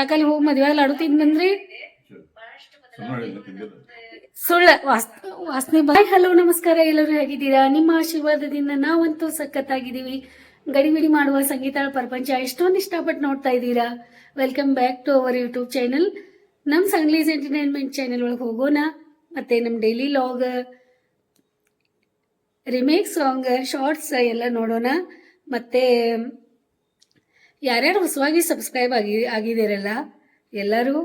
ಯಾಕಲ್ಲಿ ಹೋಗಿ ಮದ್ವೆ ಲಾಡು ತಿಂದ್ ಬಂದ್ರಿ? ಸುಳ್ಳ, ವಾಸ್, ವಾಸನೆ ಬಾಯ್ ಹಲೋ ನಮಸ್ಕಾರ, ಎಲ್ಲರೂ ಹೇಗಿದ್ದೀರಾ? ನಿಮ್ಮ ಆಶೀರ್ವಾದದಿಂದ ನಾವಂತೂ ಸಖತ್ತಾಗಿದ್ದೀವಿ. ಗಡಿಬಿಡಿ ಮಾಡುವ ಸಂಗೀತ ಪ್ರಪಂಚ ಎಷ್ಟೊಂದು ಇಷ್ಟಪಟ್ಟು ನೋಡ್ತಾ ಇದ್ದೀರಾ? Welcome back to our YouTube channel ನಮ್ಮ ಸಂಗ್ಲೀಸ್ ಎಂಟರ್ಟೈನ್ಮೆಂಟ್ ಚಾನೆಲ್ ಒಳಗೆ ಹೋಗೋಣ. ಮತ್ತೆ ನಮ್ಮ daily log remake song shorts ಎಲ್ಲ ನೋಡೋಣ. ಮತ್ತೆ ಯಾರ್ಯಾರು ಹೊಸವಾಗಿ ಸಬ್ಸ್ಕ್ರೈಬ್ ಆಗಿ, ಆಗಿದ್ದೀರಲ್ಲ, ಎಲ್ಲರೂ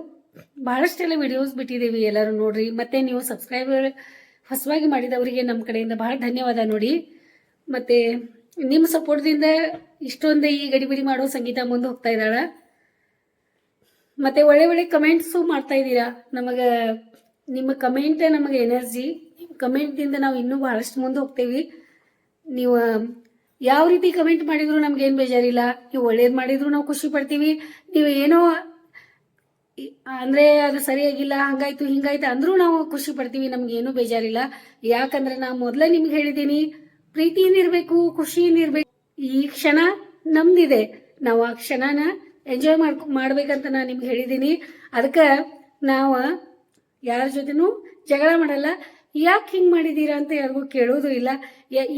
ಬಹಳಷ್ಟೆಲ್ಲ ವಿಡಿಯೋಸ್ ಬಿಟ್ಟಿದ್ದೀವಿ, ಎಲ್ಲರೂ ನೋಡ್ರಿ. ಮತ್ತೆ ನೀವು ಸಬ್ಸ್ಕ್ರೈಬರ್ ಹೊಸವಾಗಿ ಮಾಡಿದವರಿಗೆ ನಮ್ಮ ಕಡೆಯಿಂದ ಬಹಳ ಧನ್ಯವಾದ ನೋಡಿ. ಮತ್ತೆ ನಿಮ್ಮ ಸಪೋರ್ಟ್ದಿಂದ ಇಷ್ಟೊಂದು ಈ ಗಡಿಬಿಡಿ ಮಾಡೋ ಸಂಗೀತ ಮುಂದೆ ಹೋಗ್ತಾ ಇದ್ದಾಳೆ. ಮತ್ತೆ ಒಳ್ಳೆ ಒಳ್ಳೆ ಕಮೆಂಟ್ಸು ಮಾಡ್ತಾ ಇದ್ದೀರಾ. ನಮಗೆ, ನಿಮ್ಮ ಕಮೆಂಟ್ ನಮಗೆ ಎನರ್ಜಿ ಕಮೆಂಟ್ದಿಂದ ನಾವು ಇನ್ನೂ ಬಹಳಷ್ಟು ಮುಂದೆ ಹೋಗ್ತೇವೆ. ನೀವು ಯಾವ ರೀತಿ ಕಮೆಂಟ್ ಮಾಡಿದ್ರು ನಮ್ಗೇನು ಬೇಜಾರಿಲ್ಲ. ನೀವು ಒಳ್ಳೇದು ಮಾಡಿದ್ರು ನಾವು ಖುಷಿ ಪಡ್ತೀವಿ. ನೀವು ಏನೋ ಅಂದ್ರೆ ಅದು ಸರಿಯಾಗಿಲ್ಲ, ಹಂಗಾಯ್ತು, ಹಿಂಗಾಯ್ತು ಅಂದ್ರೂ ನಾವು ಖುಷಿ ಪಡ್ತೀವಿ. ನಮ್ಗೇನು ಬೇಜಾರಿಲ್ಲ. ಯಾಕಂದ್ರೆ ನಾ ಮೊದಲೇ ನಿಮ್ಗೆ ಹೇಳಿದ್ದೀನಿ, ಪ್ರೀತಿಯಿಂದ ಇರಬೇಕು, ಖುಷಿಯಿಂದ ಇರಬೇಕು. ಈ ಕ್ಷಣ ನಮ್ದಿದೆ. ನಾವು ಆ ಕ್ಷಣನ ಎಂಜಾಯ್ ಮಾಡ್ ಮಾಡ್ಬೇಕಂತ ನಾನು ನಿಮ್ಗೆ ಹೇಳಿದ್ದೀನಿ. ಅದಕ್ಕೆ ನಾವು ಯಾರ ಜೊತೆನೂ ಜಗಳ ಮಾಡಲ್ಲ. ಯಾಕೆ ಹಿಂಗೆ ಮಾಡಿದೀರಾ ಅಂತ ಯಾರಿಗೂ ಕೇಳೋದು ಇಲ್ಲ.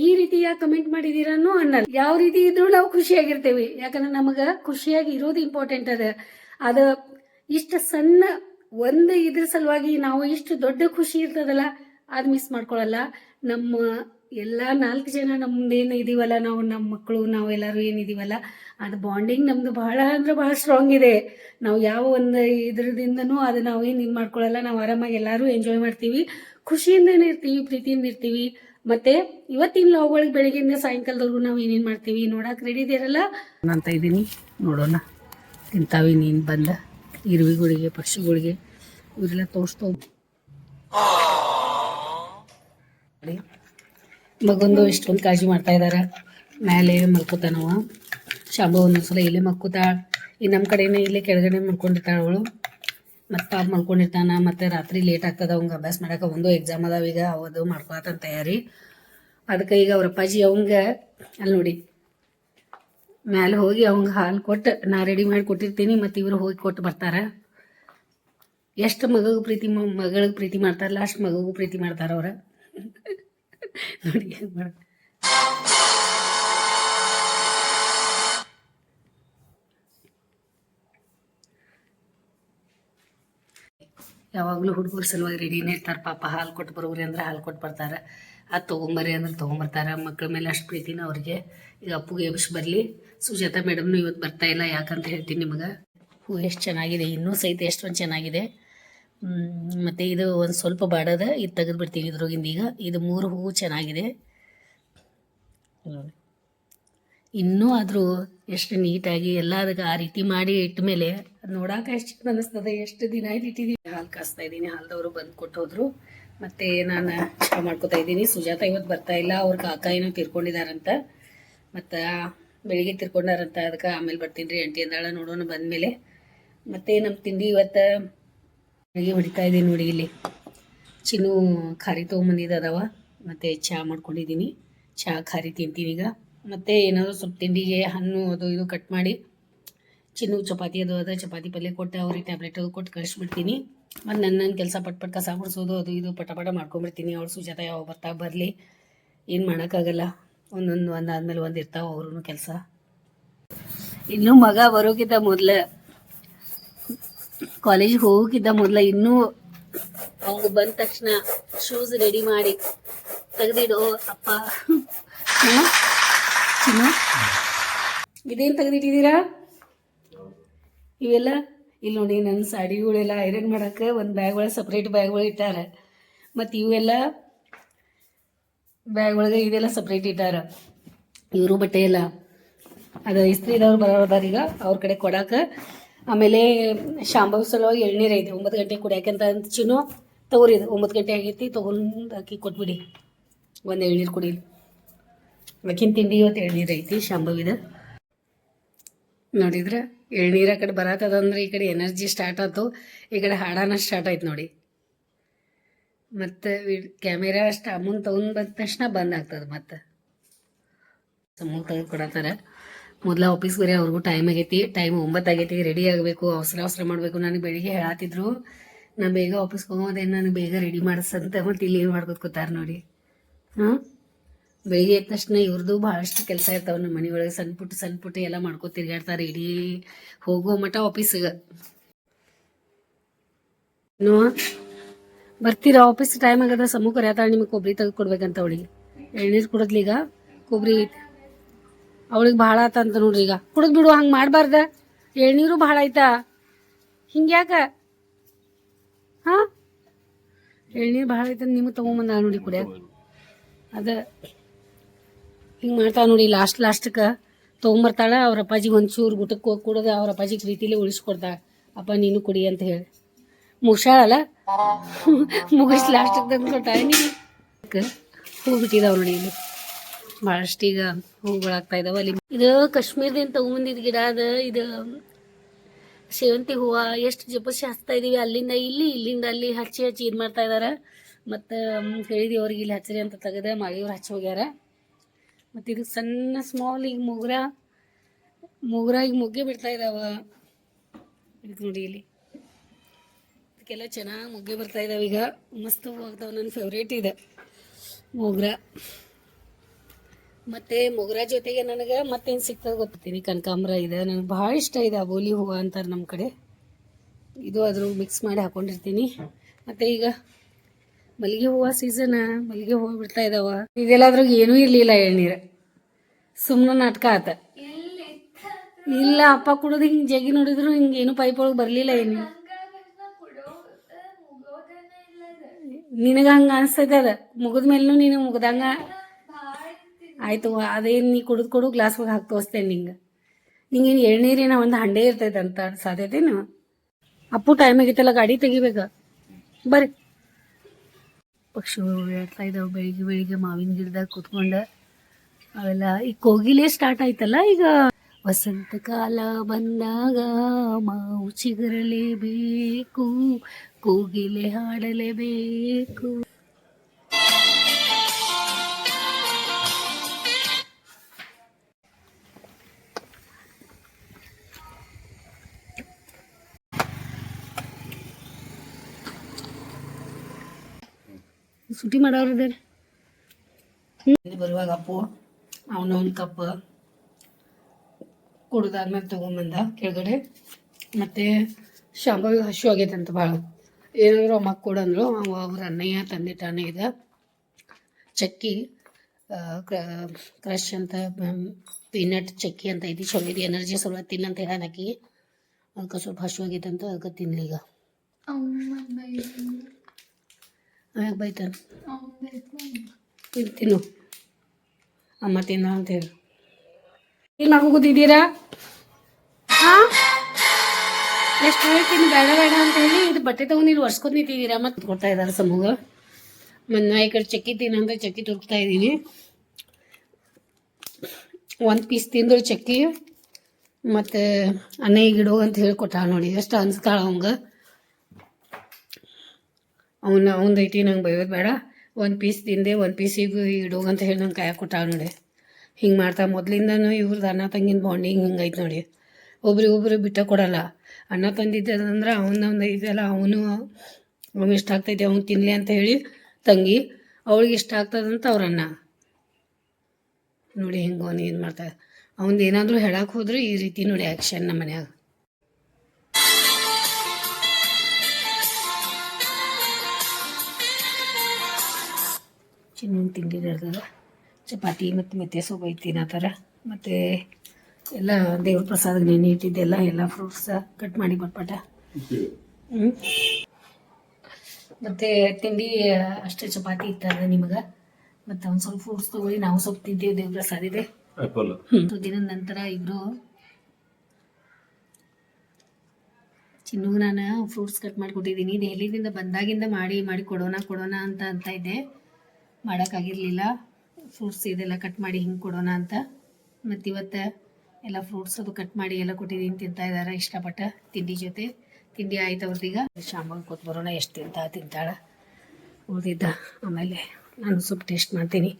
ಈ ರೀತಿ ಯಾಕೆ ಕಮೆಂಟ್ ಮಾಡಿದೀರಾನು ಅನ್ನಲ್ಲ. ಯಾವ ರೀತಿ ಇದ್ರೂ ನಾವು ಖುಷಿಯಾಗಿರ್ತೇವೆ. ಯಾಕಂದ್ರೆ ನಮಗ ಖುಷಿಯಾಗಿ ಇರೋದು ಇಂಪಾರ್ಟೆಂಟ್ ಅದ. ಅದು ಇಷ್ಟು ಸಣ್ಣ ಒಂದು ಇದ್ರ ಸಲುವಾಗಿ ನಾವು ಇಷ್ಟು ದೊಡ್ಡ ಖುಷಿ ಇರ್ತದಲ್ಲ, ಅದು ಮಿಸ್ ಮಾಡ್ಕೊಳಲ್ಲ. ನಮ್ಮ ಎಲ್ಲ ನಾಲ್ಕು ಜನ ನಮ್ದೇನು ಇದೀವಲ್ಲ ನಾವು ನಮ್ಮ ಮಕ್ಕಳು ನಾವೆಲ್ಲರೂ ಏನಿದೀವಲ್ಲ ಅದು ಬಾಂಡಿಂಗ್ ನಮ್ದು ಬಹಳ ಅಂದ್ರೆ ಬಹಳ ಸ್ಟ್ರಾಂಗ್ ಇದೆ. ನಾವು ಯಾವ ಒಂದು ಇದ್ರದಿಂದನೂ ಅದು ನಾವು ಏನು ಇದು ಮಾಡ್ಕೊಳ್ಳಲ್ಲ ನಾವು ಆರಾಮಾಗಿ ಎಲ್ಲರೂ ಎಂಜಾಯ್ ಮಾಡ್ತೀವಿ. ಖುಷಿಯಿಂದನೇ ಇರ್ತೀವಿ, ಪ್ರೀತಿಯಿಂದ ಇರ್ತೀವಿ. ಮತ್ತೆ ಇವತ್ತಿನ ಲಾಗ್ಗಳಿಗೆ ಬೆಳಗ್ಗೆಯಿಂದ ಸಾಯಂಕಾಲದವರೆಗೂ ನಾವು ಏನೇನು ಮಾಡ್ತೀವಿ ನೋಡಕ್ಕೆ ರೆಡಿ ಇದೀರಲ್ಲ? ಅಂತ ಇದ್ದೀನಿ. ನೋಡೋಣ. ತಿಂತಾವಿ ನೀನು ಬಂದ? ಇರುವಿಗಳಿಗೆ, ಪಕ್ಷಿಗಳಿಗೆ ಇವರೆಲ್ಲ ತೋರಿಸ್ತಾವ ಮಗೊಂದು ಇಷ್ಟೊಂದು ಕಾಳಜಿ ಮಾಡ್ತಾ ಇದ್ದಾರೆ ಮೇಲೆ ಮಲ್ಕೋತಾನವ. ಶಾಂಬ ಒಂದೊಂದ್ಸಲ ಇಲ್ಲೇ ಮಲ್ಕೋತಾಳ. ಈ ನಮ್ಮ ಕಡೆನೇ ಇಲ್ಲೇ ಕೆಳಗಡೆ ಮಲ್ಕೊಂಡಿರ್ತಾಳ ಅವಳು. ಮತ್ತು ಪಾಪ ಮಲ್ಕೊಂಡಿರ್ತಾನ ಮತ್ತು ರಾತ್ರಿ ಲೇಟ್ ಆಗ್ತದ, ಅವಂಗ ಅಭ್ಯಾಸ ಮಾಡೋಕೆ ಒಂದು ಎಕ್ಸಾಮ್ ಅದಾವ ಈಗ ಅವದು ಮಾಡ್ಕೊಳತನ ತಯಾರಿ. ಅದಕ್ಕೆ ಈಗ ಅವ್ರ ಅಪ್ಪಾಜಿ ಅವಂಗ ಅಲ್ಲಿ ನೋಡಿ, ಮ್ಯಾಲೆ ಹೋಗಿ ಅವಂಗ ಹಾಲು ಕೊಟ್ಟು, ನಾ ರೆಡಿ ಮಾಡಿ ಕೊಟ್ಟಿರ್ತೀನಿ, ಮತ್ತು ಇವರು ಹೋಗಿ ಕೊಟ್ಟು ಬರ್ತಾರ. ಎಷ್ಟು ಮಗಗೂ ಪ್ರೀತಿ, ಮಗಳಿಗೆ ಪ್ರೀತಿ ಮಾಡ್ತಾರಲ್ಲ, ಅಷ್ಟು ಮಗಗೂ ಪ್ರೀತಿ ಮಾಡ್ತಾರ ಅವ್ರ. ನೋಡಿ ಹೆಂಗ್ ಮಾಡ ಯಾವಾಗಲೂ ಹುಡುಗರ ಸಲುವಾಗಿ ರೆಡಿನೇ ಇರ್ತಾರೆ. ಪಾಪ ಹಾಲು ಕೊಟ್ಟು ಬರೋರಿ ಅಂದ್ರೆ ಹಾಲು ಕೊಟ್ಟು ಬರ್ತಾರೆ. ಅದು ತೊಗೊಂಬರ್ರಿ ಅಂದ್ರೆ ತೊಗೊಂಬರ್ತಾರೆ. ಮಕ್ಕಳ ಮೇಲೆ ಅಷ್ಟು ಪ್ರೀತಿನ ಅವ್ರಿಗೆ ಈಗ ಅಪ್ಪುಗೆ ಎಬ್ಬಿಸಿ ಬರಲಿ. ಸುಜಾತ ಮೇಡಮ್ನು ಇವತ್ತು ಬರ್ತಾ ಇಲ್ಲ ಯಾಕಂತ ಹೇಳ್ತೀನಿ ನಿಮಗೆ. ಹೂ, ಎಷ್ಟು ಚೆನ್ನಾಗಿದೆ. ಇನ್ನೂ ಸಹಿತ ಎಷ್ಟೊಂದು ಚೆನ್ನಾಗಿದೆ. ಮತ್ತು ಇದು ಒಂದು ಸ್ವಲ್ಪ ಬಾಡದ ಇದು ತೆಗೆದು ಬಿಡ್ತೀನಿ ಇದ್ರೊಗಿಂದ ಈಗ. ಇದು ಮೂರು ಹೂವು ಚೆನ್ನಾಗಿದೆ. ಇನ್ನೂ ಆದರೂ ಎಷ್ಟು ನೀಟಾಗಿ ಎಲ್ಲ ಅದಕ್ಕೆ ಆ ರೀತಿ ಮಾಡಿ ಇಟ್ಟ ಮೇಲೆ ನೋಡಾಕ ಎಷ್ಟು ಚಿಕ್ಕ ಅನಿಸ್ತದೆ, ಎಷ್ಟು ದಿನ ಆಯ್ತು ಇಟ್ಟಿದ್ದೀನಿ ಹಾಲು ಕಾಸ್ತಾ ಇದ್ದೀನಿ, ಹಾಲ್ದವರು ಬಂದು ಕೊಟ್ಟು ಹೋದ್ರು ಮತ್ತೆ ನಾನು ಚಹಾ ಮಾಡ್ಕೊತಾ ಇದ್ದೀನಿ. ಸುಜಾತ ಇವತ್ತು ಬರ್ತಾ ಇಲ್ಲ, ಅವ್ರ ಕಾಕ ಏನೋ ತಿರ್ಕೊಂಡಿದಾರಂತ. ಮತ್ತು ಬೆಳಿಗ್ಗೆ ತಿರ್ಕೊಂಡಾರಂತ, ಅದಕ್ಕೆ ಆಮೇಲೆ ಬರ್ತೀನಿ ರೀ ಎಂಟಿ ಅಂದಾಳ, ನೋಡೋಣ ಬಂದಮೇಲೆ. ಮತ್ತೆ ನಮ್ಮ ತಿಂಡಿ ಇವತ್ತು ಅಡುಗೆ ಹೊಡಿತಾ ಇದ್ದೀನಿ ನೋಡಿ ಇಲ್ಲಿ. ಚಿನ್ನು ಖಾರಿ ತೊಗೊಂಬಂದಿದ್ದು ಅದಾವ. ಮತ್ತು ಚಹಾ ಮಾಡ್ಕೊಂಡಿದ್ದೀನಿ ಚಹಾ ಖಾರಿ ತಿಂತೀನಿ ಈಗ. ಮತ್ತು ಏನಾದರೂ ಸ್ವಲ್ಪ ತಿಂಡಿಗೆ ಹಣ್ಣು ಅದು ಇದು ಕಟ್ ಮಾಡಿ, ಚಿನ್ನು ಚಪಾತಿ ಅದು ಅದ, ಚಪಾತಿ ಪಲ್ಯ ಕೊಟ್ಟು ಅವ್ರಿಗೆ ಟ್ಯಾಬ್ಲೆಟ್ ಅದು ಕೊಟ್ಟು ಕಳಿಸ್ಬಿಡ್ತೀನಿ. ಮತ್ತು ನನ್ನ ನನ್ನ ಕೆಲಸ ಪಟ್ ಪಟ್ ಕಸ ಗುಡಿಸೋದು ಅದು ಇದು ಪಟ ಪಟ ಮಾಡ್ಕೊಂಬಿಡ್ತೀನಿ. ಅವ್ರ ಸುಜಾತ ಯಾವ ಬರ್ತಾ ಬರಲಿ, ಏನು ಮಾಡೋಕ್ಕಾಗಲ್ಲ. ಒಂದೊಂದು ಒಂದು ಆದಮೇಲೆ ಒಂದು ಇರ್ತಾವೆ ಅವ್ರೂ ಕೆಲಸ. ಇನ್ನೂ ಮಗ ಬರೋಕ್ಕಿಂತ ಮೊದಲು ಕಾಲೇಜಿಗೆ ಹೋಗೋಕ್ಕಿಂತ ಮೊದಲ ಇನ್ನೂ ಅವನು ಬಂದ ತಕ್ಷಣ ಶೂಸ್ ರೆಡಿ ಮಾಡಿ ತೆಗೆದಿಡು ಅಪ್ಪ? ಚಿನ್ನು ಇದೇನು ತೆಗೆದಿಟ್ಟಿದ್ದೀರಾ? ಇವೆಲ್ಲ ಇಲ್ಲಿ ನೋಡಿ ನನ್ನ ಸಾಡಿಗಳೆಲ್ಲ ಐರನ್ ಮಾಡೋಕ್ಕೆ ಒಂದು ಬ್ಯಾಗ್ ಒಳಗೆ ಸಪ್ರೇಟ್ ಬ್ಯಾಗ್ ಒಳಗೆ ಇಟ್ಟಾರೆ. ಮತ್ತು ಇವೆಲ್ಲ ಬ್ಯಾಗ್ ಒಳಗೆ ಇದೆಲ್ಲ ಸಪ್ರೇಟ್ ಇಟ್ಟಾರ. ಇವರು ಬಟ್ಟೆ ಎಲ್ಲ. ಅದು ಇಸ್ತ್ರಿದವ್ರು ಬರೋದಾರ ಈಗ, ಅವ್ರ ಕಡೆ ಕೊಡಕ್ಕೆ ಆಮೇಲೆ ಶಾಂಬವ್ ಸಲುವಾಗಿ ಎಳ್ನೀರು ಐತೆ, ಒಂಬತ್ತು ಗಂಟೆ ಕುಡಿಯಾಕಂತ ಅಂತ ತಗೋರಿ, ಒಂಬತ್ತು ಗಂಟೆ ಆಗೈತಿ, ತೊಗೊಂಡು ಹಾಕಿ ಕೊಟ್ಬಿಡಿ. ಒಂದು ಎಳ್ನೀರು ಕುಡಿ ಆಕಿನ ತಿಂಡಿ ಇವತ್ತು ಎಳ್ನೀರು ಐತಿ ಶಾಂಬವಿದ ನೋಡಿದ್ರೆ ಎಳ್ನೀರು ಆ ಕಡೆ ಬರತ್ತದ ಅಂದ್ರೆ ಈ ಕಡೆ ಎನರ್ಜಿ ಸ್ಟಾರ್ಟ್ ಆಯ್ತು ಈ ಕಡೆ ಹಾಡಾನ ಸ್ಟಾರ್ಟ್ ಆಯ್ತು ನೋಡಿ. ಮತ್ತು ಕ್ಯಾಮೆರಾ ಅಷ್ಟು ಅಮೌಂಟ್ ತೊಗೊಂಡು ಬಂದ ತಕ್ಷಣ ಬಂದ್ ಆಗ್ತದೆ ಮತ್ತೆ. ಸಮೂಹ ತೆಗೆದು ಕೊಡತ್ತಾರ. ಮೊದಲ ಆಫೀಸ್ ಬರೀ ಅವ್ರಿಗೂ ಟೈಮ್ ಆಗೈತಿ ಟೈಮ್ ಒಂಬತ್ತು ಆಗೈತಿ ರೆಡಿ ಆಗಬೇಕು, ಅವಸರ ಅವಸರ ಮಾಡಬೇಕು. ನನಗೆ ಬೆಳಿಗ್ಗೆ ಹೇಳತ್ತಿದ್ರು ನಾನು ಬೇಗ ಆಫೀಸ್ಗೆ ಹೋಗೋದೇ ನನಗೆ ಬೇಗ ರೆಡಿ ಮಾಡಿಸಂತ, ಮತ್ತೆ ಇಲ್ಲಿ ಏನು ಮಾಡ್ಕೊತ ನೋಡಿ. ಹಾಂ ಬೆಳಿಗ್ಗೆ ಎದ್ದ ತಕ್ಷಣ ಇವ್ರದ್ದು ಭಾಳಷ್ಟು ಕೆಲಸ ಇರ್ತಾವೆ ನಮ್ಮ ಮನೆಯೊಳಗೆ ಸಣ್ಣ ಪುಟ್ಟ ಸಣ್ಣ ಪುಟ್ಟ ಎಲ್ಲ ಮಾಡ್ಕೊ ತಿರ್ಗಾಡ್ತಾರೆ ಇಡೀ ಹೋಗೋ ಮಠ ಆಫೀಸಿಗೆ ನೋ, ಬರ್ತೀರಾ? ಆಫೀಸ್ ಟೈಮ್ ಆಗದ ಸಮೂಹ ಯಾತಾಳ ನಿಮಗೆ ಕೊಬ್ಬರಿ ತೆಗೆದು ಕೊಡ್ಬೇಕಂತ ಅವಳಿಗೆ. ಎಳ್ನೀರು ಕುಡದ್ಲಿ ಈಗ ಕೊಬ್ಬರಿ ಅವಳಿಗೆ ಭಾಳ ಆತಂತ ನೋಡ್ರಿ ಈಗ. ಕುಡಿದ್ ಬಿಡು, ಹಂಗೆ ಮಾಡಬಾರ್ದ. ಎಳ್ನೀರು ಭಾಳ ಆಯ್ತಾ ಹಿಂಗ್ಯಾಕ ಹಾಂ? ಎಳ್ನೀರು ಭಾಳ ಆಯ್ತು ನಿಮಗೆ ತೊಗೊಂಬಂದ ನೋಡಿ ಕುಡಿಯಾಕ. ಅದ ಹಿಂಗೆ ಮಾಡ್ತಾವೆ ನೋಡಿ ಲಾಸ್ಟ್ ಲಾಸ್ಟ್ಗೆ ತೊಗೊಂಬರ್ತಾಳೆ, ಅವ್ರ ಅಪ್ಪಾಜಿ ಒಂಚೂರು ಗುಟಕ್ಕೆ ಹೋಗಿ ಕೊಡೋದು, ಅವ್ರ ಅಪ್ಪಾಜಿ ಪ್ರೀತಿಲಿ ಉಳಿಸ್ಕೊಡ್ತಾಳ. ಅಪ್ಪ, ನೀನು ಕುಡಿ ಅಂತ ಹೇಳಿ. ಮುಗಿಸಾಳಲ್ಲ ಮುಗಿಸ್ ಲಾಸ್ಟಿಗೆ ತಂದು ಕೊಟ್ಟಾಳೆ ನೀನು ಹೋಗ್ಬಿಟ್ಟಿದಾವ ನೋಡಿ ಇಲ್ಲಿ. ಭಾಳಷ್ಟು ಈಗ ಹೂಗಳಾಗ್ತಾ ಇದಾವ ಅಲ್ಲಿ. ಇದು ಕಾಶ್ಮೀರದಿಂದ ತಗೊಂಬಂದಿದ್ ಗಿಡ ಅದ, ಇದು ಸೇವಂತಿ ಹೂವು, ಎಷ್ಟು ಜಪಸಿ ಹಚ್ತಾ ಇದೀವಿ, ಅಲ್ಲಿಂದ ಇಲ್ಲಿ, ಇಲ್ಲಿಂದ ಅಲ್ಲಿ ಹಚ್ಚಿ ಹಚ್ಚಿ ಇದು ಮಾಡ್ತಾ ಇದಾರೆ. ಮತ್ತು ಹೇಳಿದೀವಿ ಅವ್ರಿಗೆ ಇಲ್ಲಿ ಹಚ್ಚಿರಿ ಅಂತ ತೆಗೆದ ಮಳೆಯವ್ರು ಹಚ್ಚಿ ಹೋಗ್ಯಾರ. ಮತ್ತು ಇದು ಸಣ್ಣ ಸ್ಮಾಲ್ ಈಗ ಮೊಗ್ರ ಮೊಗ್ರ ಈಗ ಮುಗ್ಗೆ ಬಿಡ್ತಾ ಇದಾವ. ಇದಕ್ಕೆ ನೋಡಿ ಇಲ್ಲಿ. ಇದಕ್ಕೆಲ್ಲ ಚೆನ್ನಾಗಿ ಮೊಗ್ಗೆ ಬರ್ತಾ ಇದಾವೆ ಈಗ. ಮಸ್ತ್ ಹೂವು ಆಗ್ತಾವ. ನನ್ನ ಫೇವ್ರೇಟ್ ಇದೆ. ಮೊಗ್ರ. ಮತ್ತೆ ಮೊಗ್ರ ಜೊತೆಗೆ ನನಗೆ ಮತ್ತೇನು ಸಿಗ್ತದೆ ಗೊತ್ತೀನಿ ಕನಕಾಂಬ್ರ ಇದೆ. ನನಗೆ ಭಾಳ ಇಷ್ಟ ಇದೆ ಅಬೋಲಿ ಹೂವು ಅಂತಾರೆ ನಮ್ಮ ಕಡೆ. ಇದು ಅದ್ರ ಮಿಕ್ಸ್ ಮಾಡಿ ಹಾಕೊಂಡಿರ್ತೀನಿ. ಮತ್ತೆ ಈಗ ಮಲ್ಲಿಗೆ ಹೂವ ಸೀಸನ್ ಮಲ್ಲಿಗೆ ಹೂವು ಬಿಡ್ತಾ ಇದಾವ? ಇದೆಲ್ಲಾದ್ರು ಏನೂ ಇರ್ಲಿಲ್ಲ ಎಳ್ನೀರು. ಸುಮ್ಮನೆ ನಾಟಕ ಆತ. ಇಲ್ಲ, ಅಪ್ಪ ಕುಡಿದು ಹಿಂಗೆ ಜಗಿ ನೋಡಿದ್ರು ಹಿಂಗೆ ಏನು ಪೈಪ್ ಒಳಗೆ ಬರಲಿಲ್ಲ ಏನು? ನಿನಗೆ ಹಂಗೆ ಅನಿಸ್ತೈತೆ ಅದ? ಮುಗಿದ ಮೇಲೂ ನೀನು ಮುಗ್ದಂಗ? ಆಯ್ತು, ಅದೇನು ನೀ ಕುಡಿದು ಕೊಡು ಗ್ಲಾಸ್ ಒಳಗೆ ಹಾಕಿ ತೋರಿಸ್ತೇನೆ ನಿಂಗೆ. ನಿಂಗೇನು ಎಳ್ನೀರಿನ ಒಂದು ಹಂಡೆ ಇರ್ತೈತೆ ಅಂತ ಸಾಧ್ಯತೆನು? ಅಪ್ಪು ಟೈಮ್ ಆಗೈತಲ್ಲ ಗಾಡಿ ತೆಗಿಬೇಕ? ಬರ್ರಿ. ಪಕ್ಷಿಗಳು ಓಡಾಡ್ತಾ ಇದಾವೆ, ಬೆಳಿಗ್ಗೆ ಬೆಳಿಗ್ಗೆ ಮಾವಿನ ಗಿಡದಾಗ ಕೂತ್ಕೊಂಡು ಅವೆಲ್ಲ. ಈ ಕೋಗಿಲೆ ಸ್ಟಾರ್ಟ್ ಆಯ್ತಲ್ಲ ಈಗ? ವಸಂತ ಕಾಲ ಬಂದಾಗ ಮಾವು ಚಿಗುರಲೇಬೇಕು, ಕೋಗಿಲೆ ಹಾಡಲೇಬೇಕು. ಸುಟಿ ಮಾಡೋರು ಬರುವಾಗ ಅಪ್ಪು ಅವನವನ್ ಕಪ್ ಕುಡ್ದಾದ್ಮೇಲೆ ತೊಗೊಂಬಂದ ಕೆಳಗಡೆ. ಮತ್ತು ಶಾಂಭವಿಗೆ ಹಸು ಅಂತ ಭಾಳ. ಏನಾದ್ರು ಅಮ್ಮಕ್ಕೆ ಕೊಡಂದ್ರು ಅವ ಅವ್ರ ಅಣ್ಣಯ್ಯ ತಂದೆ ತಾನೇ ಇದ. ಚಕ್ಕಿ ಕ್ರಶ್ ಅಂತ ಪೀನಟ್ ಚಕ್ಕಿ ಅಂತ ಐತಿ ಚಲೋ ಇದೆ ಎನರ್ಜಿ ಸ್ವಲ್ಪ ತಿನ್ನಂತ ಹೇಳ ಆಕಿ. ಅದಕ್ಕೆ ಸ್ವಲ್ಪ ಹಸು ಅಂತ ಅದಕ್ಕೆ ತಿನ್ಲಿ ಯಾಕೆ ಬೈತಾನ ತಿನ್ ತಿನ್ನು. ಅಮ್ಮ ತಿನ್ನ ಅಂತ ಹೇಳಿ. ಏನು ಮಾಡ್ಕೊ ಕೂತಿದ್ದೀರಾ ಹಾಂ? ಎಷ್ಟು ಹೇಳ್ತೀನಿ ಬೇಡ ಬೇಡ ಅಂತ ಹೇಳಿ ಇದು ಬಟ್ಟೆ ತಗೊಂಡು ಇಲ್ಲಿ ಒರ್ಸ್ಕೊಂಡು ನಿಂತಿದ್ದೀರಾ? ಮತ್ತೆ ಕೊಡ್ತಾ ಇದ್ದಾರೆ ಸಮೂಹ. ಮೊನ್ನೆ ಈ ಕಡೆ ಚಕ್ಕಿ ತಿನ್ನಂದ್ರೆ ಚಕ್ಕಿ ತುರ್ಕ್ತಾ ಇದ್ದೀನಿ. ಒಂದು ಪೀಸ್ ತಿಂದ್ರು ಚಕ್ಕಿ. ಮತ್ತು ಅನ್ನ ಗಿಡ ಅಂತ ಹೇಳಿ ಕೊಟ್ಟಾಳ ನೋಡಿ ಎಷ್ಟು ಅನ್ಸ್ತಾಳ ಅವಂಗ. ಅವನ ಅವ್ನ ಐತಿ, ನಂಗೆ ಬೈಯೋದು ಬೇಡ. ಒಂದು ಪೀಸ್ ತಿಂದೆ, ಒಂದು ಪೀಸಿಗೆ ಇಡು ಅಂತ ಹೇಳಿ ನಂಗೆ ಕಾಯಕ್ಕೆ ಕೊಟ್ಟಾಳ ನೋಡಿ ಹಿಂಗೆ ಮಾಡ್ತಾ ಮೊದಲಿಂದನೂ ಇವ್ರದ್ದು ಅಣ್ಣ ತಂಗಿನ ಬಾಂಡಿಂಗ್ ಹಿಂಗೆ ಐತೆ ನೋಡಿ ಒಬ್ರಿಗೊಬ್ರು ಬಿಟ್ಟ ಕೊಡಲ್ಲ. ಅಣ್ಣ ತಂದಿದ್ದಂದ್ರೆ ಅವನೊಂದು ಇದೆಲ್ಲ ಅವನು, ಅವ್ನು ಇಷ್ಟ ಆಗ್ತೈತೆ, ಅವ್ನು ತಿನ್ನಲಿ ಅಂತ ಹೇಳಿ ತಂಗಿ, ಅವಳಿಗೆ ಇಷ್ಟ ಆಗ್ತದಂತ ಅವ್ರ ಅಣ್ಣ. ನೋಡಿ ಹಿಂಗೆ ಅವ್ನು ಏನು ಮಾಡ್ತಾರೆ ಅವ್ನು ಏನಾದರೂ ಹೇಳಕ್ಕೆ ಹೋದ್ರೆ ಈ ರೀತಿ ನೋಡಿ ಆ್ಯಕ್ಷನ್ ನಮ್ಮ ಮನ್ಯಾಗ. ಚಿನ್ನ ತಿಂಡಿ ನಡೆದದ ಚಪಾತಿ ಮತ್ತು ಮೆತ್ತೆ ಸೊಪ್ಪು ತಿನ್ನತ್ತಾರ ಮತ್ತು ಎಲ್ಲ ದೇವ್ರ ಪ್ರಸಾದ ನೆನೆ ಇಟ್ಟಿದ್ದೆಲ್ಲ ಎಲ್ಲ ಫ್ರೂಟ್ಸ ಕಟ್ ಮಾಡಿ ಬಟ್ಪಟ ಹ್ಞೂ ಮತ್ತು ತಿಂಡಿ ಅಷ್ಟೇ ಚಪಾತಿ ಇತ್ತದ ನಿಮಗೆ? ಮತ್ತು ಒಂದು ಸ್ವಲ್ಪ ಫ್ರೂಟ್ಸ್ ತೊಗೊಳ್ಳಿ ನಾವು ಸ್ವಲ್ಪ ತಿಂತೀವಿ ದೇವ್ರ ಪ್ರಸಾದ ಇದೆ. ಹ್ಞೂ ದಿನದ ನಂತರ ಇಬ್ಬರು ಚಿನ್ನುಗೆ ನಾನು ಫ್ರೂಟ್ಸ್ ಕಟ್ ಮಾಡಿ ಕೊಟ್ಟಿದ್ದೀನಿ ದೆಹಲಿದಿಂದ ಬಂದಾಗಿಂದ ಮಾಡಿ ಮಾಡಿ ಕೊಡೋಣ ಕೊಡೋಣ ಅಂತ ಅಂತ ಇದ್ದೆ. ಮಾಡೋಕ್ಕಾಗಿರಲಿಲ್ಲ. ಫ್ರೂಟ್ಸ್ ಇದೆಲ್ಲ ಕಟ್ ಮಾಡಿ ಹಿಂಗೆ ಕೊಡೋಣ ಅಂತ. ಮತ್ತು ಇವತ್ತು ಎಲ್ಲ ಫ್ರೂಟ್ಸ್ ಅದು ಕಟ್ ಮಾಡಿ ಎಲ್ಲ ಕೊಟ್ಟಿದ್ದೀನಿ ತಿಂತಾ ಇದ್ದಾರೆ ಇಷ್ಟಪಟ್ಟ ತಿಂಡಿ ಜೊತೆ. ತಿಂಡಿ ಆಯ್ತು ಅವ್ರದೀಗ. ಶಾಂಬಾಗ ಕೂತ್ ಬರೋಣ, ಎಷ್ಟು ತಿಂತಾ ತಿಂತಾಳೆ. ಉಳಿದಿದ್ದ, ಆಮೇಲೆ ನಾನು ಸ್ವಲ್ಪ ಟೇಸ್ಟ್ ಮಾಡ್ತೀನಿ.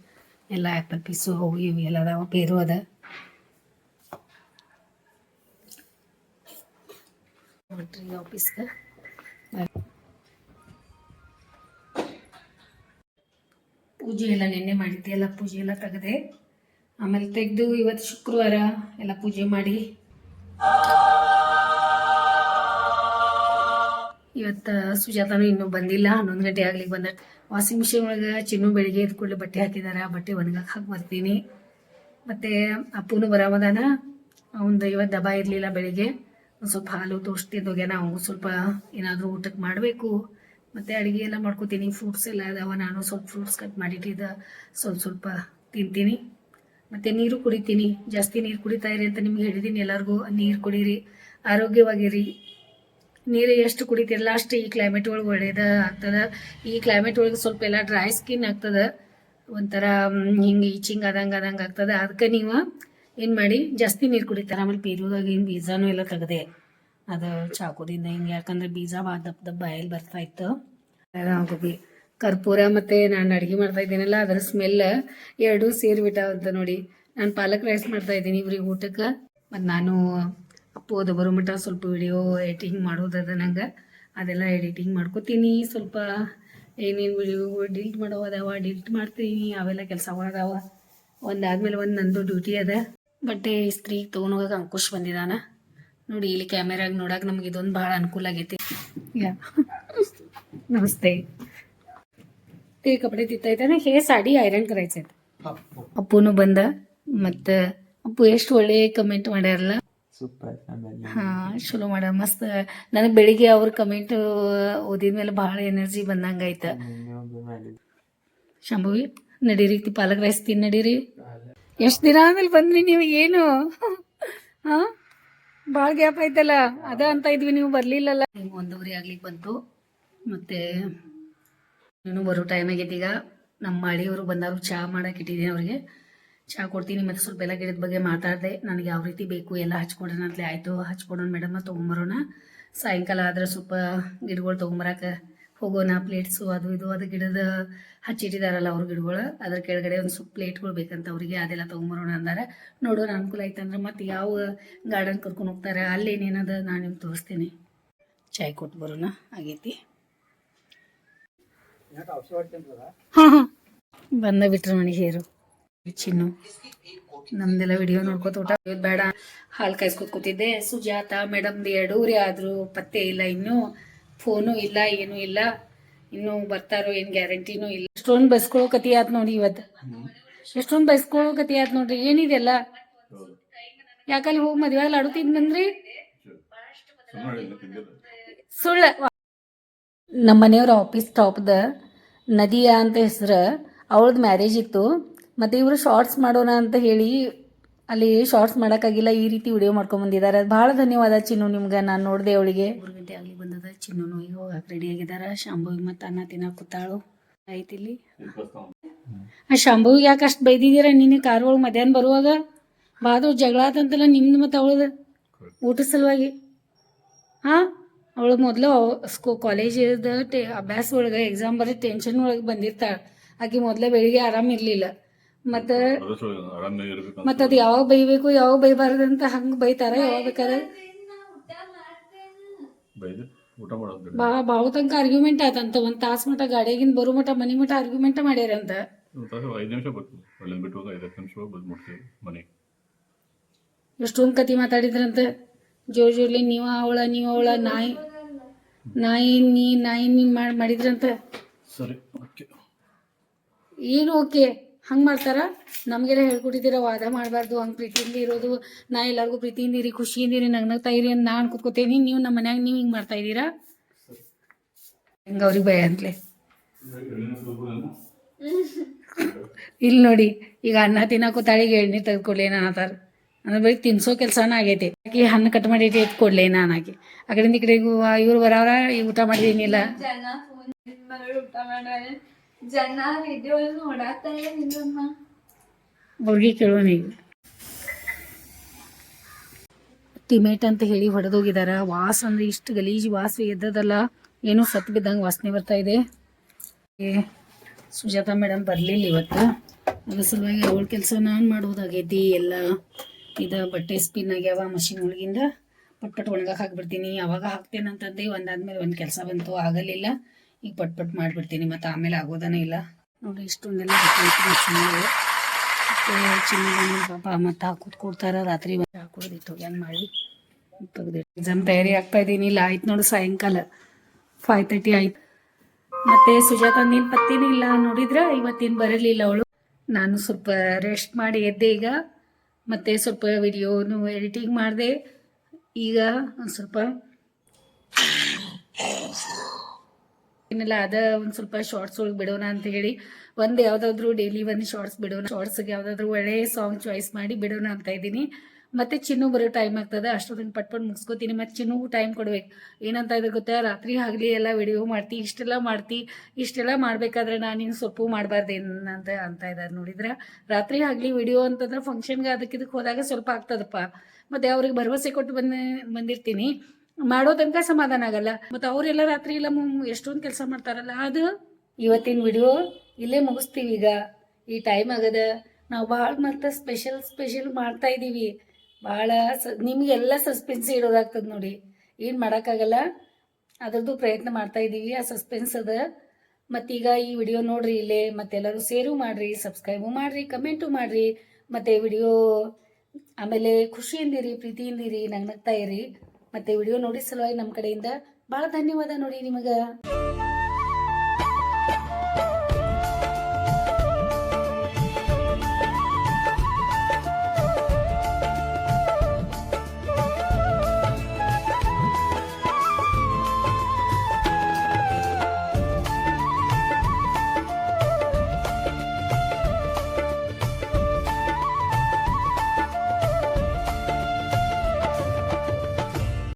ಎಲ್ಲ ಆ್ಯಪಲ್ ಪೀಸು ಅವು ಇವು ಎಲ್ಲ ಅದಾವ ಬೇರು ಅದ. ನೋಡ್ರಿ ಆಫೀಸ್ಗೆ ಪೂಜೆ ಎಲ್ಲ ನಿನ್ನೆ ಮಾಡಿದ್ದೆ, ಎಲ್ಲ ಪೂಜೆ ಎಲ್ಲ ತೆಗೆದೆ. ಆಮೇಲೆ ತೆಗೆದು ಇವತ್ತು ಶುಕ್ರವಾರ ಎಲ್ಲ ಪೂಜೆ ಮಾಡಿ. ಇವತ್ತು ಸುಜಾತನೂ ಇನ್ನೂ ಬಂದಿಲ್ಲ, ಹನ್ನೊಂದು ಗಂಟೆ ಆಗ್ಲಿಕ್ಕೆ ಬಂದ. ವಾಷಿಂಗ್ ಮಿಷಿನ್ ಒಳಗೆ ಚಿನ್ನು ಬೆಳಿಗ್ಗೆ ಕೂಡಲೇ ಬಟ್ಟೆ ಹಾಕಿದಾರ, ಬಟ್ಟೆ ಒಣಗಕ್ಕೆ ಹಾಕಿ ಬರ್ತೀನಿ. ಮತ್ತು ಅಪ್ಪನೂ ಬರಾಮದಾನ ಅವನದು ಇವತ್ತು ದಬಾ ಇರಲಿಲ್ಲ ಬೆಳಿಗ್ಗೆ. ಒಂದು ಸ್ವಲ್ಪ ಹಾಲು ತೋರಿಸ್ತಿದ್ದೋಗ್ಯಾನ ತಿಂದೋಗ್ಯಾನ ಅವನು ಸ್ವಲ್ಪ ಏನಾದರೂ ಊಟಕ್ಕೆ ಮಾಡಬೇಕು. ಮತ್ತು ಅಡುಗೆ ಎಲ್ಲ ಮಾಡ್ಕೋತೀನಿ. ಫ್ರೂಟ್ಸ್ ಎಲ್ಲ ಅದಾವ, ನಾನು ಸ್ವಲ್ಪ ಫ್ರೂಟ್ಸ್ ಕಟ್ ಮಾಡಿಟ್ಟಿದ್ದ ಸ್ವಲ್ಪ ಸ್ವಲ್ಪ ತಿಂತೀನಿ. ಮತ್ತು ನೀರು ಕುಡಿತೀನಿ. ಜಾಸ್ತಿ ನೀರು ಕುಡಿತಾ ಇರಿ ಅಂತ ನಿಮ್ಗೆ ಹೇಳಿದೀನಿ ಎಲ್ಲರಿಗೂ. ನೀರು ಕುಡೀರಿ, ಆರೋಗ್ಯವಾಗಿರಿ. ನೀರು ಎಷ್ಟು ಕುಡಿತೀರಲ್ಲ ಅಷ್ಟು ಈ ಕ್ಲೈಮೇಟ್ ಒಳಗೆ ಒಳ್ಳೇದ ಆಗ್ತದೆ? ಈ ಕ್ಲೈಮೇಟ್ ಒಳಗೆ ಸ್ವಲ್ಪ ಎಲ್ಲ ಡ್ರೈ ಸ್ಕಿನ್ ಆಗ್ತದೆ? ಒಂಥರ ಹಿಂಗೆ ಈಚಿಂಗ್ ಆದಂಗೆ ಆದಂಗೆ ಆಗ್ತದೆ? ಅದಕ್ಕೆ ನೀವು ಏನು ಮಾಡಿ? ಜಾಸ್ತಿ ನೀರು ಕುಡಿತಾರೆ. ಆಮೇಲೆ ಬೀರುದಾಗ ಏನು ಬೀಜಾನು ಎಲ್ಲ ತೆಗ್ದೆ. ಅದು ಚಾಕುದಿಂದ ಹಿಂಗೆ, ಯಾಕಂದ್ರೆ ಬೀಜ ಭಾಳ ದಪ್ಪ ದಪ್ಪ ಬಾಯಲ್ಲಿ ಬರ್ತಾ ಇತ್ತು. ಅದು ಕರ್ಪೂರ ಮತ್ತು ನಾನು ಅಡುಗೆ ಮಾಡ್ತಾ ಇದ್ದೀನಲ್ಲ, ಅದರ ಸ್ಮೆಲ್ ಎರಡೂ ಸೇರಿಬಿಟ್ಟಾವಂತ ನೋಡಿ. ನಾನು ಪಾಲಕ್ ರೈಸ್ ಮಾಡ್ತಾ ಇದ್ದೀನಿ ಇವ್ರಿಗೆ ಊಟಕ್ಕೆ. ಮತ್ತು ನಾನು ಅಪ್ಪು ಅದು ಬರೋ ಮಟ್ಟ ಸ್ವಲ್ಪ ವಿಡಿಯೋ ಎಡಿಟಿಂಗ್ ಮಾಡೋದದ ನಂಗೆ. ಅದೆಲ್ಲ ಎಡಿಟಿಂಗ್ ಮಾಡ್ಕೋತೀನಿ. ಸ್ವಲ್ಪ ಏನೇನು ವಿಡಿಯೋ ಡಿಲ್ಟ್ ಮಾಡೋ ಅದಾವ ಡಿಲೀಟ್ ಮಾಡ್ತೀನಿ. ಅವೆಲ್ಲ ಕೆಲಸಗಳು ಅದಾವ. ಒಂದಾದ್ಮೇಲೆ ಒಂದು ನಂದು ಡ್ಯೂಟಿ ಅದ. ಬಟ್ಟೆ ಸ್ತ್ರೀ ತೊಗೊಂಡೋಗಕ್ಕೆ ಅಂಕುಶ್ ಬಂದಿದ್ದಾನ ನೋಡಿ ಇಲ್ಲಿ ಕ್ಯಾಮೆರಾಗ ನೋಡಕ್ಕೆ ನಮ್ಗೆ ಇದೊಂದು ಭಾಳ ಅನುಕೂಲ ಆಗೈತಿ ಯಾ ನಮಸ್ತೆ ते कपडे तिथं येते ना हे साडी आयरन करायचे आहेत ಅಪ್ಪುನು ಬಂದ ಮತ್ತು ಅಪ್ಪು ಎಷ್ಟು ಒಳ್ಳೆ ಕಮೆಂಟ್ ಮಾಡ್ಯಾರಲ್ಲ ಸೂಪರ್ ಆಮೇಲೆ ಹಾ ಚಲೋ ಮಾಡ ಮಸ್ತ್ ನನಗೆ ಬೆಳಿಗ್ಗೆ ಅವ್ರ ಕಮೆಂಟ್ ಓದಿದ್ಮೇಲೆ ಭಾಳ ಎನರ್ಜಿ ಬಂದಂಗೆ ಆಯ್ತು ಇನ್ನೊಂದು ಮಾಡಿದ್ದು ಶಂಭವಿ ನಡೀರಿ ತಿ ಪಾಲಕ್ ರೈಸ್ ತಿನ್ ನಡೀರಿ ಎಷ್ಟು ದಿನ ಆದ್ಮೇಲೆ ಬಂದ್ರಿ ನೀವು ಏನು ಹಾ ಭಾಳ ಗ್ಯಾಪ್ ಐತಲ್ಲ, ಅದ ಅಂತ ಇದ್ವಿ, ನೀವು ಬರ್ಲಿಲ್ಲಲ್ಲ. ಒಂದೂವರೆ ಆಗ್ಲಿಕ್ಕೆ ಬಂತು. ಮತ್ತೆ ನೀನು ಬರೋ ಟೈಮ್ ಆಗೈತಿ ಈಗ. ನಮ್ಮ ಮಳಿಯವರು ಬಂದವರು ಚಹಾ ಮಾಡಕ್ಕೆ ಇಟ್ಟಿದ್ದೀನಿ ಅವ್ರಿಗೆ. ಚಹಾ ಕೊಡ್ತೀನಿ, ಮತ್ತು ಸ್ವಲ್ಪ ಎಲ್ಲ ಗಿಡದ ಬಗ್ಗೆ ಮಾತಾಡ್ದೆ. ನನಗೆ ಯಾವ ರೀತಿ ಬೇಕು ಎಲ್ಲ ಹಚ್ಕೊಡೋಣ ಅಂತಲೇ ಆಯಿತು. ಹಚ್ಕೊಡೋಣ ಮೇಡಮ್ ತೊಗೊಂಬರೋಣ. ಸಾಯಂಕಾಲ ಆದ್ರೆ ಸ್ವಲ್ಪ ಗಿಡಗಳು ತೊಗೊಂಬರಕ್ಕೆ ಹೋಗೋಣ ಪ್ಲೇಟ್ಸು ಅದು ಇದು ಅದು ಗಿಡದ ಹಚ್ಚಿಟ್ಟಿದಾರಲ್ಲ ಅವ್ರ ಗಿಡಗಳು. ಅದ್ರ ಕೆಳಗಡೆ ಒಂದು ಸ್ವಲ್ಪ ಪ್ಲೇಟ್ಗಳು ಬೇಕಂತ ಅವರಿಗೆ ಅದೆಲ್ಲ ತೊಗೊಂಬರೋಣ ಅಂದಾರ. ನೋಡೋಣ ಅನುಕೂಲ ಅಂದ್ರೆ ಮತ್ತೆ ಯಾವ ಗಾರ್ಡನ್ ಕರ್ಕೊಂಡು ಹೋಗ್ತಾರೆ ಅಲ್ಲಿ ಏನೇನದ ನಾನು ನಿಮ್ಗೆ ತೋರಿಸ್ತೀನಿ. ಚಾಯ್ ಕೊಟ್ಟು ಬರೋಣ ಆಗೈತಿ. ಹಾಂ ಹಾಂ ಬಂದ ಬಿಟ್ರು ನನಗೆ ಹೇರು. ಚಿನ್ನು. ನಮ್ದೆಲ್ಲ ವಿಡಿಯೋ ನೋಡ್ಕೋತ ಊಟ ಬೇಡ. ಹಾಲು ಕಾಯಿಸ್ಕೊತ್ ಕೂತಿದ್ದೆ. ಸುಜಾತ ಮೇಡಮ್ದು ಎರಡೂರಿ ಆದ್ರೂ ಪತ್ತೆ ಇಲ್ಲ ಇನ್ನೂ. ಫೋನು ಇಲ್ಲ, ಏನೂ ಇಲ್ಲ. ಇನ್ನು ಬರ್ತಾರೋ ಏನು ಗ್ಯಾರಂಟಿನೂ ಇಲ್ಲ. ಎಷ್ಟೊಂದು ಬಸ್ಕೊಳ್ಳೋ ಕತಿ ಆತ್ ನೋಡಿ ಇವತ್ತು. ಎಷ್ಟೊಂದು ಬಸ್ಕೊಳ್ಳೋ ಕತಿ ಆತ್ ನೋಡ್ರಿ ಏನಿದೆಲ್ಲ ಯಾಕಲ್ಲಿ ಹೋಗಿ ಮದ್ವೆ ಲಾಡು ತಿಂದು ಬಂದ್ರಿ? ಸುಳ್ಳು. ನಮ್ಮ ಮನೆಯವ್ರ ಆಫೀಸ್ ಟಾಪ್ದ ನದಿಯಾ ಅಂತ ಹೆಸರು, ಅವಳದ್ ಮ್ಯಾರೇಜ್ ಇತ್ತು. ಮತ್ತು ಇವರು ಶಾರ್ಟ್ಸ್ ಮಾಡೋಣ ಅಂತ ಹೇಳಿ ಅಲ್ಲಿ ಶಾರ್ಟ್ಸ್ ಮಾಡೋಕ್ಕಾಗಿಲ್ಲ, ಈ ರೀತಿ ವಿಡಿಯೋ ಮಾಡ್ಕೊಂಬಂದಿದ್ದಾರೆ ಭಾಳ ಧನ್ಯವಾದ ಚಿನ್ನು ನಿಮ್ಗೆ. ನಾನು ನೋಡಿದೆ ಅವಳಿಗೆ. ಮೂರು ಗಂಟೆ ಆಗಲಿ ಬಂದದ. ಚಿನ್ನು ಈಗ ಹೋಗಕ್ಕೆ ರೆಡಿ ಆಗಿದ್ದಾರೆ ಶಾಂಭವಿಗೆ ಮತ್ತು ಅನ್ನ ತಿನ್ನಕ್ಕೆ ಕೂತಾಳು. ಆಯ್ತಿಲ್ಲಿ ಆ ಶಾಂಭವಿಗೆ ಯಾಕೆ ಅಷ್ಟು ಬೈದಿದ್ದೀರ? ನಿನ್ನೆ ಕಾರ್ ಒಳಗೆ ಮಧ್ಯಾಹ್ನ ಬರುವಾಗ ಬಾದು ಜಗಳ ಆತಂತಲ್ಲ ನಿಮ್ದು ಮತ್ತು ಅವಳದು? ಊಟ ಸಲುವಾಗಿ. ಹಾಂ ಅವಳು ಮೊದಲು ಸ್ಕೂ ಕಾಲೇಜದ ಟೆ ಅಭ್ಯಾಸ ಒಳಗೆ ಎಕ್ಸಾಮ್ ಬರೀ ಟೆನ್ಷನ್ ಒಳಗೆ ಬಂದಿರ್ತಾಳೆ. ಆಕೆ ಮೊದಲೇ ಬೆಳಿಗ್ಗೆ ಆರಾಮ ಇರಲಿಲ್ಲ. ಮತ್ತು ಮತ್ತ ಅದು ಯಾವಾಗ ಬೈಬೇಕು ಯಾವಾಗ ಬೈಬಾರ್ದು ಅಂತ ಹಂಗೆ ಬೈತಾರ ಯಾವಾಗ ಬೇಕಾದ್ರೆ. ಬಾ ಬಾವು ತನಕ ಆರ್ಗ್ಯುಮೆಂಟ್ ಆತಂತ ಒಂದು ತಾಸು ಮಟ ಗಾಡಿಯಾಗಿಂದ ಬರೋ ಮಟ ಮನಿ ಮಟ ಆರ್ಗ್ಯುಮೆಂಟ್ ಮಾಡ್ಯಾರಂತ ಎಷ್ಟೊಂದು ಕತಿ ಮಾತಾಡಿದ್ರಂತ. ಜೋರ್ ಜೋರ್ಲಿ ನೀವ ಅವಳ ನೀವ ಅವಳ ನಾಯಿ ನಾಯಿ ನೀ ನಾಯಿ ನೀ ಮಾಡಿ ಮಾಡಿದ್ರಂತ. ಸರಿ ಓಕೆ. ಏನು ಓಕೆ? ಹಂಗೆ ಮಾಡ್ತಾರ? ನಮಗೆಲ್ಲ ಹೇಳ್ಕೊಟ್ಟಿದ್ದೀರ, ವಾದ ಮಾಡಬಾರ್ದು, ಹಂಗೆ ಪ್ರೀತಿಯಿಂದ ಇರೋದು. ನಾ ಎಲ್ಲರಿಗೂ ಪ್ರೀತಿಯಿಂದ ಇರಿ, ಖುಷಿಯಿಂದ ನಗ್ ಇರಿ ಅಂತ ನಾನು ಕೂತ್ಕೋತೀನಿ. ನೀವು ನಮ್ಮ ಮನ್ಯಾಗ ನೀವು ಹಿಂಗೆ ಮಾಡ್ತಾ ಇದ್ದೀರಾ? ಹೆಂಗೆ ಅವ್ರಿಗೆ ಭಯ ಅಂತಲೇ? ಇಲ್ಲಿ ನೋಡಿ, ಈಗ ಅನ್ನ ತಿನ್ನಕೋತಾಳಿಗೆ ಎಣ್ಣೆ ತೆಗೆದುಕೊಳ್ಳಿ ನಾನು ಆತಾರ ಅಂದ್ರೆ ಬರೀ ತಿನ್ಸೋ ಕೆಲಸನ ಆಗೈತೆ. ಆಕಿ ಹಣ್ಣು ಕಟ್ ಮಾಡಿ ಇಟ್ಟು ನಾನು ಆಕಿ ಆ ಕಡೆಯಿಂದ ಈ ಕಡೆಗೂ ಇವ್ರು ಬರೋರ ಈ ಊಟ ಮಾಡಿದೀನಿಲ್ಲ ಜನ ವಿಡಿಯೋ ಕೇಳೋಣ ಈಗ. ಟಿಮೇಟ್ ಅಂತ ಹೇಳಿ ಹೊಡೆದೋಗಿದಾರ. ವಾಸ ಅಂದ್ರೆ ಇಷ್ಟು ಗಲೀಜು ವಾಸ ಎದ್ದದಲ್ಲ. ಏನು ಸತ್ತು ಬಿದ್ದಂಗೆ ವಾಸನೆ ಬರ್ತಾ ಇದೆ. ಸುಜಾತ ಮೇಡಮ್ ಬರಲಿಲ್ಲ ಇವತ್ತು. ಅದ್ರ ಸಲುವಾಗಿ ಅವಳ ಕೆಲಸ ನಾನು ಮಾಡೋದಾಗೈತಿ. ಎಲ್ಲ ಇದು ಬಟ್ಟೆ ಸ್ಪಿನ್ ಆಗ್ಯಾವ ಮಷಿನ್ ಒಳಗಿಂದ. ಪಟ್ ಪಟ್ ಒಣಗಕ್ಕೆ ಹಾಕ್ಬಿಡ್ತೀನಿ. ಅವಾಗ ಹಾಕ್ತೇನೆ ಅಂತಂದು ಒಂದಾದ್ಮೇಲೆ ಒಂದು ಕೆಲಸ ಬಂತು. ಆಗಲಿಲ್ಲ. ಈಗ ಪಟ್ ಪಟ್ ಮಾಡಿಬಿಡ್ತೀನಿ, ಮತ್ತು ಆಮೇಲೆ ಆಗೋದನೇ ಇಲ್ಲ. ನೋಡಿ, ಇಷ್ಟೊಂದೆಲ್ಲ ಪಾಪ ಮತ್ತು ಹಾಕೋದು ಕೊಡ್ತಾರೆ, ರಾತ್ರಿ ಹಾಕೋದಿತ್ತು ಹೆಂಗೆ ಮಾಡಿ ಎಕ್ಸಾಮ್ ತಯಾರಿ ಆಗ್ತಾ ಇದ್ದೀನಿ ಇಲ್ಲ ಆಯ್ತು ನೋಡು ಸಾಯಂಕಾಲ. ಫೈವ್ ತರ್ಟಿ ಆಯ್ತು. ಮತ್ತೆ ಸುಜಾತ ನೀನು ಪತ್ತಿನೂ ಇಲ್ಲ ನೋಡಿದ್ರ? ಇವತ್ತಿನ ಬರಲಿಲ್ಲ ಅವಳು. ನಾನು ಸ್ವಲ್ಪ ರೆಸ್ಟ್ ಮಾಡಿ ಎದ್ದೆ ಈಗ. ಮತ್ತೆ ಸ್ವಲ್ಪ ವಿಡಿಯೋನು ಎಡಿಟಿಂಗ್ ಮಾಡಿದೆ. ಈಗ ಒಂದು ಸ್ವಲ್ಪ ಏನಿಲ್ಲ ಅದ ಒಂದು ಸ್ವಲ್ಪ ಶಾರ್ಟ್ಸ್ ಒಳಗೆ ಬಿಡೋಣ ಅಂತ ಹೇಳಿ ಒಂದು ಯಾವುದಾದ್ರೂ ಡೈಲಿ ಒಂದು ಶಾರ್ಟ್ಸ್ ಬಿಡೋಣ ಶಾರ್ಟ್ಸ್ಗೆ ಯಾವುದಾದ್ರೂ ಒಳ್ಳೆ ಸಾಂಗ್ ಚಾಯ್ಸ್ ಮಾಡಿ ಬಿಡೋಣ ಅಂತ ಇದ್ದೀನಿ. ಮತ್ತೆ ಚಿನ್ನು ಬರೋ ಟೈಮ್ ಆಗ್ತದೆ, ಅಷ್ಟೊತ್ತಿನ ಪಟ್ ಪಟ್ ಮುಗಿಸ್ಕೋತೀನಿ. ಮತ್ತೆ ಚಿನ್ನು ಟೈಮ್ ಕೊಡ್ಬೇಕು. ಏನಂತ ಇದ್ರೆ ಗೊತ್ತಾ, ರಾತ್ರಿ ಆಗಲಿ ಎಲ್ಲ ವಿಡಿಯೋ ಮಾಡ್ತಿ, ಇಷ್ಟೆಲ್ಲ ಮಾಡ್ತಿ, ಇಷ್ಟೆಲ್ಲ ಮಾಡಬೇಕಾದ್ರೆ ನಾನು ಇನ್ನು ಸೊಪ್ಪು ಮಾಡಬಾರ್ದೇನಂತ ಅಂತ ಇದಾರೆ ನೋಡಿದ್ರೆ? ರಾತ್ರಿ ಆಗಲಿ ವಿಡಿಯೋ ಅಂತಂದ್ರೆ ಫಂಕ್ಷನ್ಗೆ ಅದಕ್ಕೆ ಇದಕ್ಕೆ ಹೋದಾಗ ಸ್ವಲ್ಪ ಆಗ್ತದಪ್ಪ. ಮತ್ತೆ ಅವ್ರಿಗೆ ಭರವಸೆ ಕೊಟ್ಟು ಬಂದ ಬಂದಿರ್ತೀನಿ. ಮಾಡೋ ತನಕ ಸಮಾಧಾನ ಆಗಲ್ಲ. ಮತ್ತು ಅವರೆಲ್ಲ ರಾತ್ರಿ ಎಲ್ಲ ಎಷ್ಟೊಂದು ಕೆಲಸ ಮಾಡ್ತಾರಲ್ಲ, ಅದು ಇವತ್ತಿನ ವಿಡಿಯೋ ಇಲ್ಲೇ ಮುಗಿಸ್ತೀವಿ ಈಗ. ಈ ಟೈಮ್ ಆಗದ. ನಾವು ಭಾಳ ಮತ್ತೆ ಸ್ಪೆಷಲ್ ಸ್ಪೆಷಲ್ ಮಾಡ್ತಾ ಇದ್ದೀವಿ ಭಾಳ ಸ ನಿಮಗೆಲ್ಲ ಸಸ್ಪೆನ್ಸ್ ಇಡೋದಾಗ್ತದೆ ನೋಡಿ. ಏನು ಮಾಡೋಕ್ಕಾಗಲ್ಲ. ಅದರದ್ದು ಪ್ರಯತ್ನ ಮಾಡ್ತಾ ಇದ್ದೀವಿ ಆ ಸಸ್ಪೆನ್ಸ್ ಅದ. ಮತ್ತೀಗ ಈ ವಿಡಿಯೋ ನೋಡ್ರಿ ಇಲ್ಲೇ. ಮತ್ತೆಲ್ಲರೂ ಸೇರು ಮಾಡ್ರಿ ಸಬ್ಸ್ಕ್ರೈಬು ಮಾಡ್ರಿ ಕಮೆಂಟು ಮಾಡ್ರಿ. ಮತ್ತು ವಿಡಿಯೋ ಆಮೇಲೆ ಖುಷಿಯಿಂದಿರಿ, ಪ್ರೀತಿಯಿಂದಿರಿ, ನಗ್ನಗ್ತಾ ಇರಿ. ಮತ್ತು ವಿಡಿಯೋ ನೋಡಿ ಸಲುವಾಗಿ ನಮ್ಮ ಕಡೆಯಿಂದ ಬಹಳ ಧನ್ಯವಾದ ನೋಡಿ ನಿಮಗೆ.